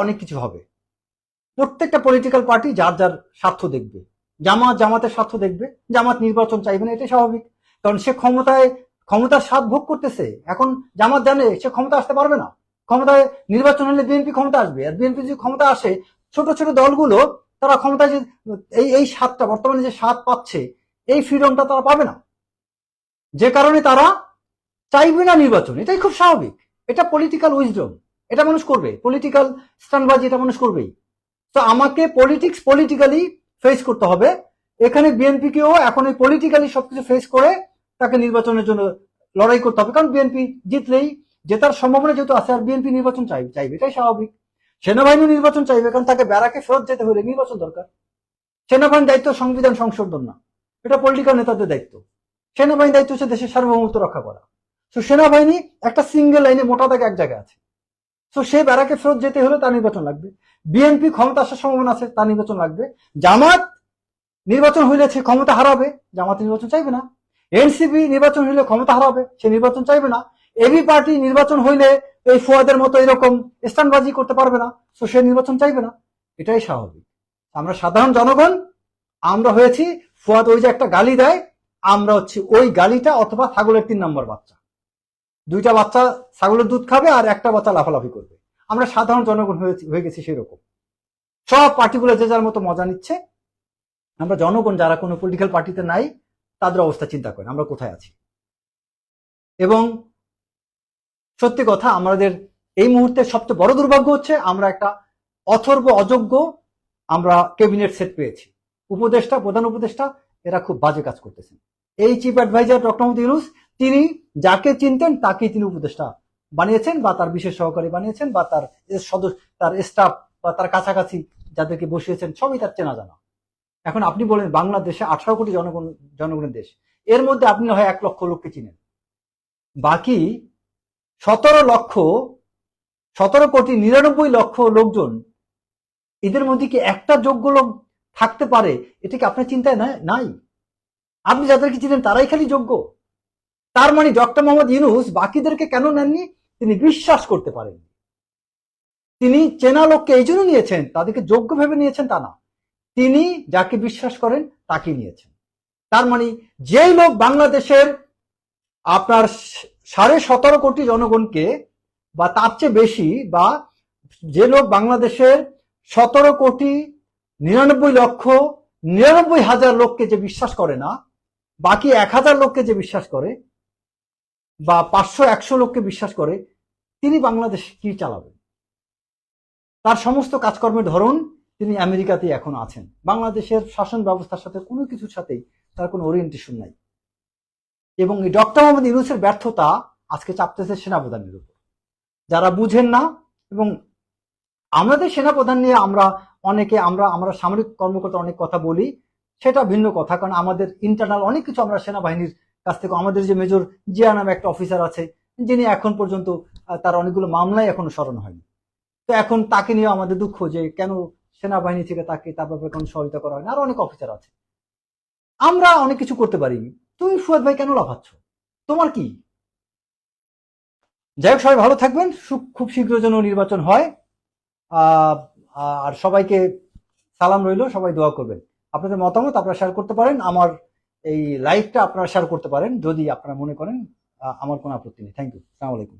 অনেক কিছু হবে। প্রত্যেকটা পলিটিক্যাল পার্টি যার যার স্বার্থ দেখবে। জামাত জামাতের স্বার্থ দেখবে, জামাত নির্বাচন চাইবে না, এটাই স্বাভাবিক। কারণ সে ক্ষমতায়, ক্ষমতার স্বাদ ভোগ করতেছে। এখন জামাত জানে সে ক্ষমতা আসতে পারবে না। ক্ষমতায় নির্বাচন হলে বিএনপি ক্ষমতা আসবে। আর বিএনপি যদি ক্ষমতা আসে, ছোট ছোট দলগুলো, তারা ক্ষমতায় যে, এই এই স্বাদটা, বর্তমানে যে স্বাদ পাচ্ছে, এই ফ্রিডমটা তারা পাবে না। যে কারণে তারা চাইবে না নির্বাচন। এটাই খুব স্বাভাবিক। এটা পলিটিক্যাল উইজডম এটা মানুষ করবে। পলিটিক্যাল স্ট্যান্ডবাজি এটা মানুষ করবেই। তো আমাকে পলিটিক্স পলিটিক্যালি ফেস করতে হবে। এখানে বিএনপিকেও এখন এই পলিটিক্যালি সবকিছু ফেস করে তাকে নির্বাচনের জন্য লড়াই করতে হবে। কারণ বিএনপি জিতলেই জেতার সম্ভাবনা যেহেতু আছে, আর বিএনপি নির্বাচন চাইবে চাইবে, এটাই স্বাভাবিক। সেনাবাহিনী নির্বাচন চাইবে, কারণ তাকে ব্যারাকে ফেরত যেতে হলে নির্বাচন দরকার। সেনাবাহিনীর দায়িত্ব সংবিধান সংশোধন না। এটা পলিটিক্যাল নেতাদের দায়িত্ব। সেনাবাহিনীর দায়িত্ব হচ্ছে দেশের সার্বভৌমত্ব রক্ষা করা। তো সেনাবাহিনী একটা সিঙ্গেল লাইনে মোটা দাগে এক জায়গায় আছে। তো সে ব্যারাকে ফেরত যেতে হলে তার নির্বাচন লাগবে। বিএনপি ক্ষমতা আসার সম্ভাবনা আছে, তার নির্বাচন লাগবে। জামাত নির্বাচন হইলে সে ক্ষমতা হারাবে, জামাত নির্বাচন চাইবে না। এনসিপি নির্বাচন হইলে ক্ষমতা হারাবে, সে নির্বাচন চাইবে না। এবি পার্টি নির্বাচন হইলে এই ফুয়াদের মতো এরকম স্থানবাজি করতে পারবে না তো সে নির্বাচন চাইবে না। এটাই স্বাভাবিক। আমরা সাধারণ জনগণ, আমরা হয়েছি, ফুয়াদ ওই যে একটা গালি দেয়, আমরা হচ্ছে ওই গালিটা অথবা ছাগলের তিন নম্বর বাচ্চা। দুইটা বাচ্চা ছাগলের দুধ খাবে আর একটা বাচ্চা লাফালাফি করবে। আমরা সাধারণ জনগণ হয়ে গেছি সেরকম। সব পার্টিগুলো যে যার মতো মজা নিচ্ছে। আমরা জনগণ যারা কোনো পলিটিক্যাল পার্টিতে নাই, তাদের অবস্থা চিন্তা করেন, আমরা কোথায় আছি? এবং সত্যি কথা, আমাদের এই মুহূর্তে সবচেয়ে বড় দুর্ভাগ্য হচ্ছে, আমরা একটা অথর্ব অযোগ্য আমরা ক্যাবিনেট সেট পেয়েছি। উপদেষ্টা, প্রধান উপদেষ্টা, এরা খুব বাজে কাজ করতেছেন। এই chief adviser doctor Mohammad Yunus, তিনি যাকে চিনতেন তাকেই তিনি উপদেষ্টা বানিয়েছেন বা তার বিশেষ সহকারী বানিয়েছেন বা তার সদস্য, তার স্টাফ বা তার কাছাকাছি যাদেরকে বসিয়েছেন, সবই তার চেনা জানা। এখন আপনি বলেন বাংলাদেশে আঠারো কোটি জনগণ, জনগণের দেশ, এর মধ্যে আপনি হয় এক লক্ষ লোককে চিনেন। বাকি সতেরো লক্ষ, সতেরো কোটি নিরানব্বই লক্ষ লোকজন, এদের মধ্যে কি একটা যোগ্য লোক থাকতে পারে? এটা কি আপনার চিন্তায় নাই? আপনি যাদেরকে চিনেন তারাই খালি যোগ্য। তার মানে ডক্টর মোহাম্মদ ইউনুস বাকিদেরকে কেন নেননি? তিনি বিশ্বাস করতে পারেন তিনি চেনা লোককে এই জন্য নিয়েছেন, তাদেরকে যোগ্য ভেবে নিয়েছেন তা না। তিনি যাকে বিশ্বাস করেন তাকে নিয়েছেন। তার মানে যেই লোক বাংলাদেশের আপনার সাড়ে সতেরো কোটি জনগণকে বা তার চেয়ে বেশি বা যে লোক বাংলাদেশের সতেরো কোটি নিরানব্বই লক্ষ নিরানব্বই হাজার লোককে যে বিশ্বাস করে না বাকি এক হাজার লোককে যে বিশ্বাস করে বা পাঁচশো, একশো লোককে বিশ্বাস করে, তিনি বাংলাদেশ কি চালাবেন? তার সমস্ত কাজকর্মের ধরন তিনি আমেরিকাতে এখন আছেন। বাংলাদেশের শাসন ব্যবস্থার সাথে কোনো কিছুর সাথেই তার কোনো ওরিয়েন্টেশন নাই। এবং এই ডক্টর মোহাম্মদ ইউনুসের ব্যর্থতা আজকে চাপতেছে সেনাপ্রধানের উপর। যারা বুঝেন না এবং আমাদের সেনাপ্রধান নিয়ে আমরা অনেকে, আমরা আমরা সামরিক কর্মকর্তা অনেক কথা বলি সেটা ভিন্ন কথা, কারণ আমাদের ইন্টারনাল অনেক কিছু আমরা সেনাবাহিনীর কাছ থেকে, আমাদের যে মেজর জিয়া নামে একটা অফিসার আছে, যিনি এখন পর্যন্ত তার অনেকগুলো মামলায় এখনও স্মরণ হয়নি। তো এখন তাকে নিয়ে আমাদের দুঃখ যে কেন সেনাবাহিনী থেকে তাকে তার ব্যাপারে কোনো সহায়তা করা হয় না আরও অনেক অফিসার আছে। আমরা অনেক কিছু করতে পারি তুমি ফুয়াদ ভাই কেন লাফাচ্ছ? তোমার কি? যাই হোক, সবাই ভালো থাকবেন। খুব শীঘ্র যেন নির্বাচন হয়। আর সবাইকে সালাম রইল। সবাই দোয়া করবেন। আপনাদের মতামত আপনারা শেয়ার করতে পারেন। আমার এই লাইভটা আপনারা শেয়ার করতে পারেন। যদি আপনারা মনে করেন আমার কোনো আপত্তি নেই। থ্যাংক ইউ সালাম আলাইকুম